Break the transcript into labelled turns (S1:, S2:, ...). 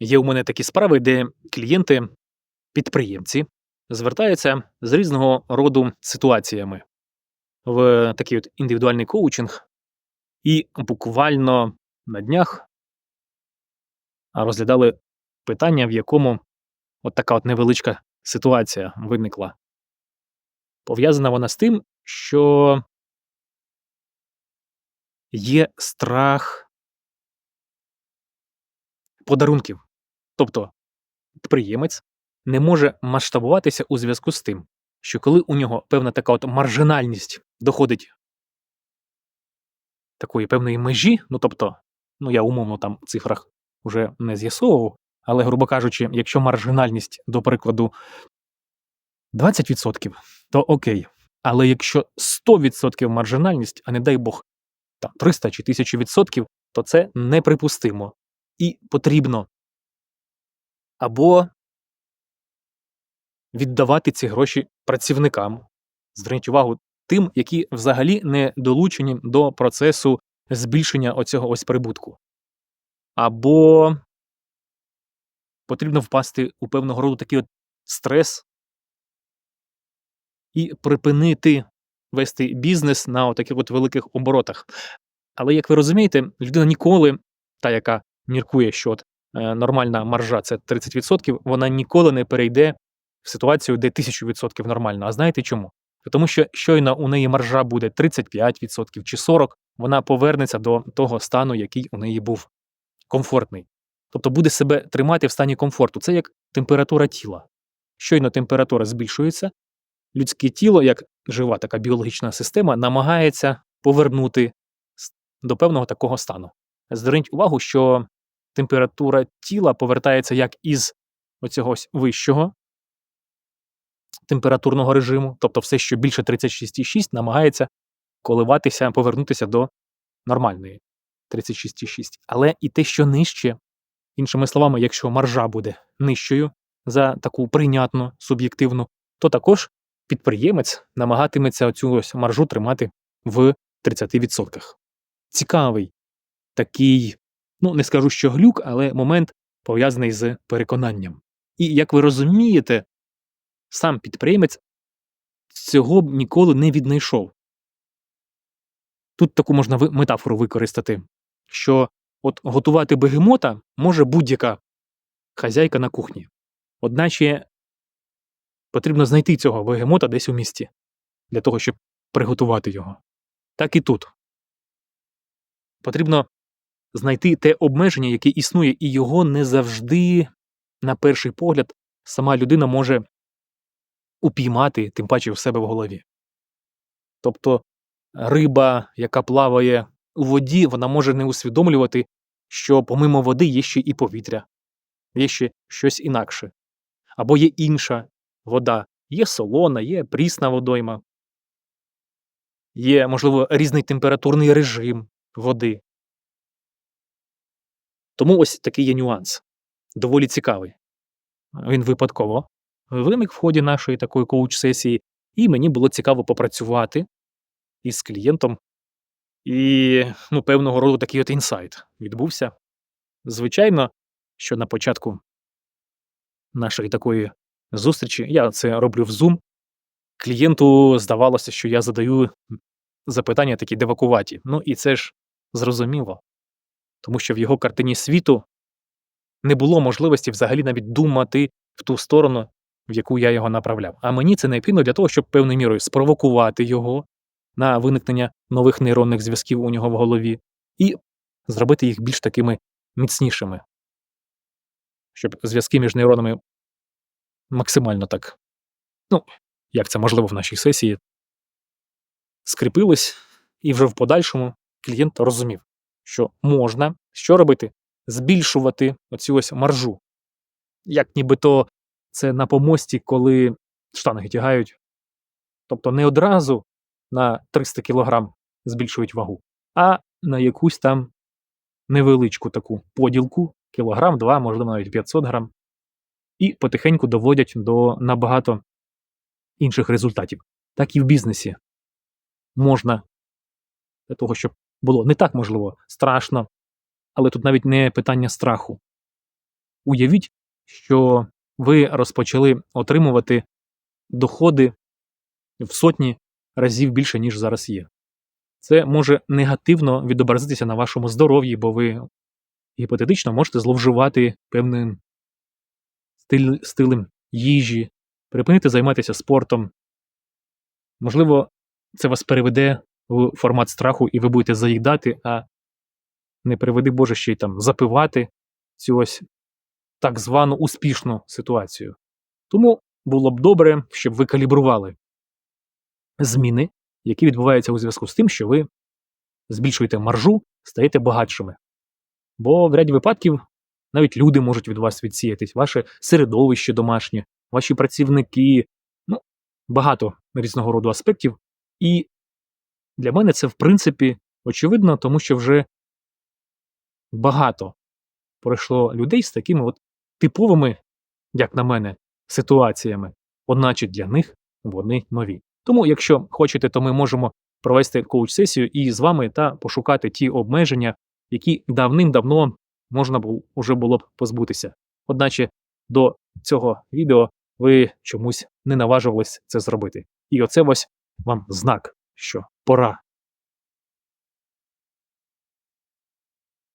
S1: Є у мене такі справи, де клієнти, підприємці звертаються з різного роду ситуаціями в такий от індивідуальний коучинг, і буквально на днях розглядали питання, в якому от така от невеличка ситуація виникла. Пов'язана вона з тим, що є страх подарунків. Тобто підприємець не може масштабуватися у зв'язку з тим, що коли у нього певна така от маржинальність доходить такої певної межі, ну тобто, ну я умовно там в цифрах вже не з'ясовував, але, грубо кажучи, якщо маржинальність, до прикладу, 20%, то окей. Але якщо 100% маржинальність, а не дай Бог, там 300 чи 1000 відсотків, то це неприпустимо. І потрібно або віддавати ці гроші працівникам, зверніть увагу тим, які взагалі не долучені до процесу збільшення оцього ось прибутку. Або потрібно впасти у певного роду такий от стрес і припинити вести бізнес на таких от великих оборотах. Але як ви розумієте, людина ніколи, та, яка міркує, що от, нормальна маржа це 30%, вона ніколи не перейде в ситуацію, де 1000% нормально. А знаєте чому? Тому що щойно у неї маржа буде 35% чи 40%, вона повернеться до того стану, який у неї був комфортний. Тобто буде себе тримати в стані комфорту. Це як температура тіла. Щойно температура збільшується, людське тіло, як жива така біологічна система, намагається повернути до певного такого стану. Зверніть увагу, що температура тіла повертається як із оцього вищого температурного режиму, тобто все, що більше 36,6, намагається коливатися, повернутися до нормальної 36,6. Але і те, що нижче, іншими словами, якщо маржа буде нижчою за таку прийнятну суб'єктивну, то також підприємець намагатиметься цю ось маржу тримати в 30%. Цікавий такий, ну не скажу, що глюк, але момент пов'язаний з переконанням. І як ви розумієте, сам підприємець цього б ніколи не віднайшов. Тут таку можна метафору використати, що от готувати бегемота може будь-яка хазяйка на кухні. Одначе потрібно знайти цього бегемота десь у місті для того, щоб приготувати його. Так і тут. Потрібно знайти те обмеження, яке існує, і його не завжди, на перший погляд, сама людина може упіймати, тим паче в себе в голові. Тобто риба, яка плаває у воді, вона може не усвідомлювати, що помимо води є ще і повітря, є ще щось інакше. Або є інша вода, є солона, є прісна водойма, є, можливо, різний температурний режим води. Тому ось такий є нюанс. Доволі цікавий. Він випадково виник в ході нашої такої коуч-сесії, і мені було цікаво попрацювати із клієнтом. І ну, певного роду такий от інсайт відбувся. Звичайно, що на початку нашої такої зустрічі я це роблю в Zoom, клієнту здавалося, що я задаю запитання такі девакуваті. Ну і це ж зрозуміло, тому що в його картині світу не було можливості взагалі навіть думати в ту сторону, в яку я його направляв. А мені це необхідно для того, щоб певною мірою спровокувати його на виникнення нових нейронних зв'язків у нього в голові і зробити їх більш такими міцнішими, щоб зв'язки між нейронами максимально так, ну, як це можливо в нашій сесії, скріпились, і вже в подальшому клієнт розумів, що можна що робити? Збільшувати оцю ось маржу. Як нібито це на помості, коли штанги тягають. Тобто не одразу на 300 кг збільшують вагу, а на якусь там невеличку таку поділку, кілограм, два, можливо, навіть 500 грам, і потихеньку доводять до набагато інших результатів. Так і в бізнесі можна для того, щоб було не так можливо страшно, але тут навіть не питання страху. уявіть, що ви розпочали отримувати доходи в сотні разів більше, ніж зараз є. Це може негативно відобразитися на вашому здоров'ї, бо ви гіпотетично можете зловживати певним стиль, стилем їжі, припинити займатися спортом. Можливо, це вас переведе формат страху, і ви будете заїдати, а не приведи Боже ще й там запивати цю ось так звану успішну ситуацію. Тому було б добре, щоб ви калібрували зміни, які відбуваються у зв'язку з тим, що ви збільшуєте маржу, стаєте багатшими. Бо в ряді випадків навіть люди можуть від вас відсіятись, ваше середовище домашнє, ваші працівники, ну, багато різного роду аспектів. І для мене це, в принципі, очевидно, тому що вже багато пройшло людей з такими от типовими, як на мене, ситуаціями, одначе для них вони нові. Тому, якщо хочете, то ми можемо провести коуч-сесію і з вами та пошукати ті обмеження, які давним-давно можна було, вже було б позбутися. Одначе до цього відео ви чомусь не наважувались це зробити. І оце ось вам знак, що пора